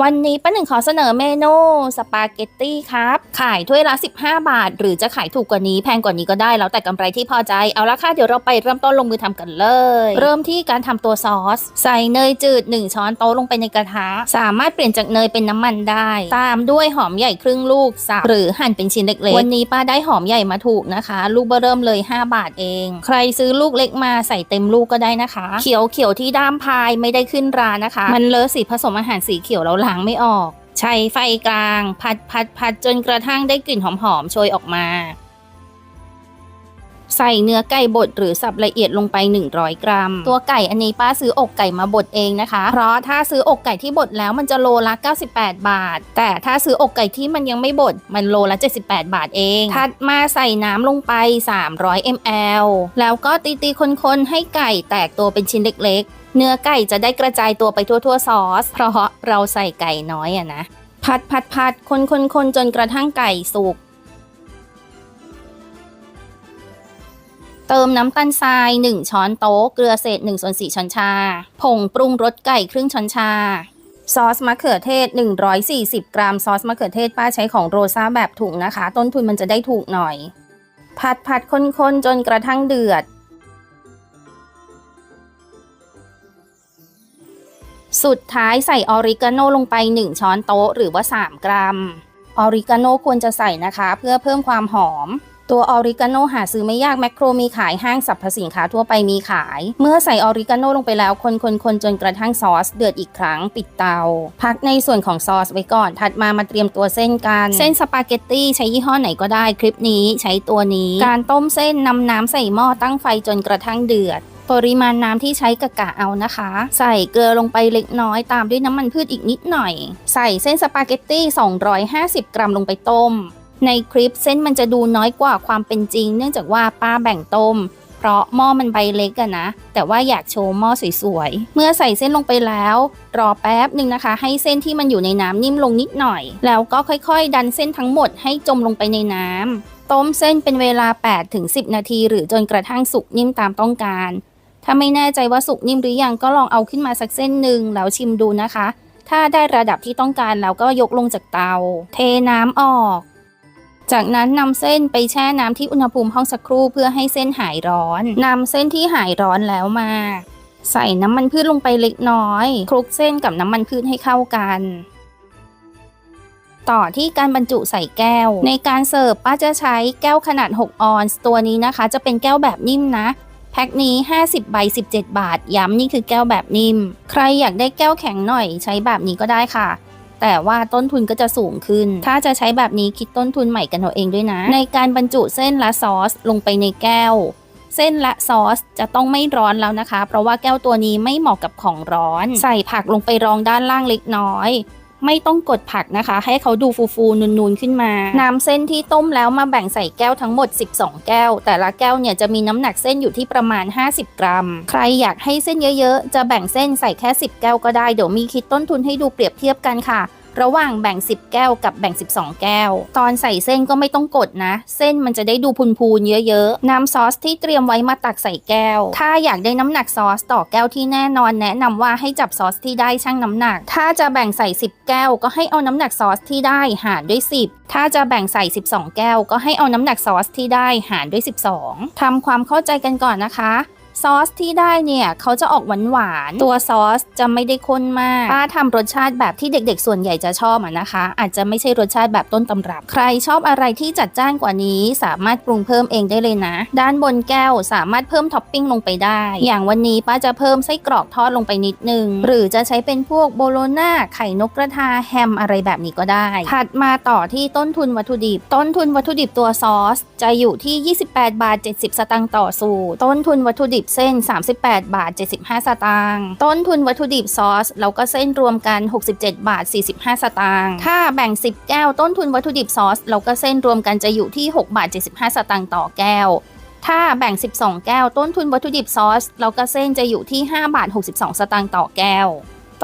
วันนี้ป้าหนึ่งขอเสนอเมนูสปาเกตตี้ครับขายถ้วยละ 15 บาท หรือจะขายถูกกว่านี้แพงกว่านี้ก็ได้แล้วแต่กำไรที่พอใจเอาละค่ะเดี๋ยวเราไปเริ่มต้นลงมือทำกันเลย เริ่มที่การทำตัวซอส ใส่เนยจืด 1 ช้อนโต๊ะลงไปในกระทะ สามารถเปลี่ยนจากเนยเป็นน้ำมันได้ ตามด้วยหอมใหญ่ครึ่งลูกสับหรือหั่นเป็นชิ้นเล็กๆ วันนี้ป้าได้หอมใหญ่มาถูกนะคะ ลูกเบอร์เริ่มเลย 5 บาทเอง ใครซื้อลูกเล็กมาใส่เต็มลูกก็ได้นะคะ เขียวเขียวที่ด้ามพายไม่ได้ขึ้นรานะคะ มันเลอะสีผสมอาหารสีเขียวแล้วล้างไม่ออก ใช้ไฟกลาง ผัดผัดผัดจนกระทั่งได้กลิ่นหอมๆโชยออกมา ใส่เนื้อไก่บดหรือสับละเอียดลงไป 100 กรัม ตัวไก่อันนี้ป้าซื้ออกไก่มาบดเองนะคะ เพราะถ้าซื้ออกไก่ที่บดแล้วมันจะโลละ 98 บาท แต่ถ้าซื้ออกไก่ที่มันยังไม่บดมันโลละ 78 บาทเอง ถัดมาใส่น้ำลงไป 300 ml แล้วก็ตีตีๆคนๆให้ไก่แตกตัวเป็นชิ้นเล็กๆ เนื้อไก่จะได้กระจายตัวไปทั่วๆซอส เพราะเราใส่ไก่น้อยอะนะ ผัดผัดผัดคนคนคนจนกระทั่งไก่สุก เติมน้ำตาลทราย 1 ช้อนโต๊ะ เกลือเศษ1ส่วน4ช้อนชา ผงปรุงรสไก่ครึ่งช้อนชา ซอสมะเขือเทศ 140 กรัม ซอสมะเขือเทศป้าใช้ของโรซ่าแบบถุงนะคะ ต้นทุนมันจะได้ถูกหน่อย ผัดผัดคนๆจนกระทั่งเดือด สุดท้ายใส่ออริกาโนลงไป 1 ช้อนโต๊ะหรือว่า 3 กรัม ออริกาโนควรจะใส่นะคะ เพื่อเพิ่มความหอม ตัวออริกาโนหาซื้อไม่ยากแมคโครมีขายห้างสรรพสินค้าทั่วไปมีขาย เมื่อใส่ออริกาโนลงไปแล้วคนคนคนจนกระทั่งซอส เดือดอีกครั้งปิดเตา พักในส่วนของซอสไว้ก่อน ถัดมามาเตรียมตัวเส้นกัน เส้นสปาเกตตี้ใช้ยี่ห้อไหนก็ได้คลิปนี้ใช้ตัวนี้ การต้มเส้นนำน้ำใส่หม้อตั้งไฟจนกระทั่งเดือดปริมาณน้ำที่ใช้กะกะเอานะคะ ใส่เกลือลงไปเล็กน้อยตามด้วยน้ำมันพืชอีกนิดหน่อย ใส่เส้นสปาเกตตี้ 250 กรัมลงไปต้ม ในคลิปเส้นมันจะดูน้อยกว่าความเป็นจริง เนื่องจากว่าป้าแบ่งต้ม เพราะหม้อมันใบเล็กอะนะ แต่ว่าอยากโชว์หม้อสวยๆ เมื่อใส่เส้นลงไปแล้ว รอแป๊บหนึ่งนะคะ ให้เส้นที่มันอยู่ในน้ำนิ่มลงนิดหน่อย แล้วก็ค่อยๆ ดันเส้นทั้งหมดให้จมลงไปในน้ำต้มเส้นเป็นเวลา 8-10 นาที หรือจนกระทั่งสุกนิ่มตามต้องการถ้าไม่แน่ใจว่าสุกนิ่มหรือยังก็ลองเอาขึ้นมาสักเส้นหนึ่งแล้วชิมดูนะคะ ถ้าได้ระดับที่ต้องการแล้วก็ยกลงจากเตา เทน้ำออก จากนั้นนำเส้นไปแช่น้ำที่อุณหภูมิห้องสักครู่เพื่อให้เส้นหายร้อนนำเส้นที่หายร้อนแล้วมา ใส่น้ำมันพืชลงไปเล็กน้อยคลุกเส้นกับน้ำมันพืชให้เข้ากันต่อที่การบรรจุใส่แก้ว ในการเสิร์ฟป้าจะใช้แก้วขนาด 6 ออนซ์ตัวนี้นะคะ จะเป็นแก้วแบบนิ่มนะ แพ็คนี้ 50 ใบ 17 บาท ย้ำนี่คือแก้วแบบนิ่ม ใครอยากได้แก้วแข็งหน่อย ใช้แบบนี้ก็ได้ค่ะ แต่ว่าต้นทุนก็จะสูงขึ้น ถ้าจะใช้แบบนี้คิดต้นทุนใหม่กันเอาเองด้วยนะ ในการบรรจุเส้นและซอสลงไปในแก้ว เส้นและซอสจะต้องไม่ร้อนแล้วนะคะ เพราะว่าแก้วตัวนี้ไม่เหมาะกับของร้อน ใส่ผักลงไปรองด้านล่างเล็กน้อย ไม่ต้องกดผักนะคะ ให้เขาดูฟูๆนูนๆขึ้นมา น้ำเส้นที่ต้มแล้วมาแบ่งใส่แก้วทั้งหมด 12 แก้ว แต่ละแก้วเนี่ยจะมีน้ำหนักเส้นอยู่ที่ประมาณ 50 กรัม ใครอยากให้เส้นเยอะๆ จะแบ่งเส้นใส่แค่ 10 แก้วก็ได้ เดี๋ยวมีคิดต้นทุนให้ดูเปรียบเทียบกันค่ะ ระหว่างแบ่ง 10 แก้วกับแบ่ง 12 แก้ว ตอนใส่เส้นก็ไม่ต้องกดนะ เส้นมันจะได้ดูพูนๆเยอะๆ น้ำซอสที่เตรียมไว้มาตักใส่แก้ว ถ้าอยากได้น้ำหนักซอสต่อแก้วที่แน่นอนแนะนำว่าให้จับซอสที่ได้ชั่งน้ำหนัก ถ้าจะแบ่งใส่ 10 แก้ว ก็ให้เอาน้ำหนักซอสที่ได้หารด้วย 10 ถ้าจะแบ่งใส่ 12 แก้ว ก็ให้เอาน้ำหนักซอสที่ได้หารด้วย 12ทำความเข้าใจกันก่อนนะคะ ซอสที่ได้เนี่ยเขาจะออกหวานหวานๆตัวซอสจะไม่ได้ข้นมากป้าทำรสชาติแบบที่เด็กๆ ส่วนใหญ่จะชอบอะนะคะ อาจจะไม่ใช่รสชาติแบบต้นตำรับ ใครชอบอะไรที่จัดจ้านกว่านี้ สามารถปรุงเพิ่มเองได้เลยนะ ด้านบนแก้วสามารถเพิ่มท็อปปิ้งลงไปได้ อย่างวันนี้ป้าจะเพิ่มไส้กรอกทอดลงไปนิดนึง หรือจะใช้เป็นพวกโบโลน่าไข่นกกระทาแฮมอะไรแบบนี้ก็ได้ ถัดมาต่อที่ต้นทุนวัตถุดิบ ต้นทุนวัตถุดิบตัวซอส จะอยู่ที่ 28 บาท 70 สตางค์ต่อสูตรต้นทุนวัตถุดิบเส้น 38 บาท 75 สตางค์ต้นทุนวัตถุดิบซอสแล้วก็เส้นรวมกัน 67 บาท 45 สตางค์ถ้าแบ่ง 10 แก้วต้นทุนวัตถุดิบซอสแล้วก็เส้นรวมกันจะอยู่ที่ 6 บาท 75 สตางค์ต่อแก้วถ้าแบ่ง 12 แก้ว ต้นทุนวัตถุดิบซอส แล้วก็เส้นจะอยู่ที่ 5 บาท 62 สตางค์ต่อแก้ว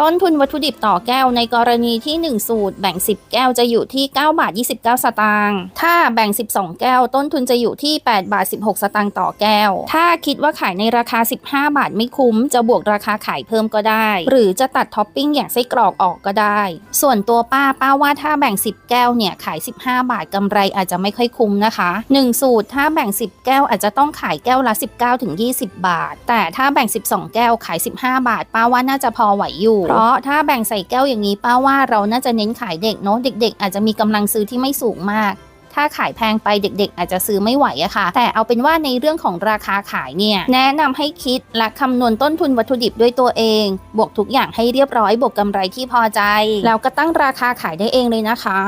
ต้นทุนวัตถุดิบต่อแก้วในกรณีที่ 1 สูตรแบ่ง 10 แก้วจะอยู่ที่ 9 บาท 29 สตางค์ถ้าแบ่ง 12 แก้ว ต้นทุนจะอยู่ที่ 8 บาท 16 สตางค์ต่อแก้ว ถ้าคิดว่าขายในราคา 15 บาทไม่คุ้ม จะบวกราคาขายเพิ่มก็ได้ หรือจะตัดท็อปปิ้งอย่างไส้กรอกออกก็ได้ ส่วนตัวป้าป้าว่าถ้าแบ่ง 10 แก้วเนี่ยขาย 15 บาทกำไรอาจจะไม่ค่อยคุ้มนะคะ 1 สูตรถ้าแบ่ง 10 แก้วอาจจะต้องขายแก้วละ 19ถึง20 บาท แต่ถ้าแบ่ง 12 แก้วขาย 15 บาท ป้าว่าน่าจะพอไหวอยู่เพราะถ้าแบ่งใส่แก้วอย่างนี้ป้าว่าเราน่าจะเน้นขายเด็กเนาะเด็ก ๆ อาจจะมีกำลังซื้อที่ไม่สูงมาก ถ้าขายแพงไปเด็ก ๆ อาจจะซื้อไม่ไหวอะค่ะ แต่เอาเป็นว่าในเรื่องของราคาขายเนี่ยแนะนำให้คิดและคำนวณต้นทุนวัตถุดิบด้วยตัวเอง บวกทุกอย่างให้เรียบร้อยบวกกำไรที่พอใจแล้วก็ตั้งราคาขายได้เองเลยนะคะ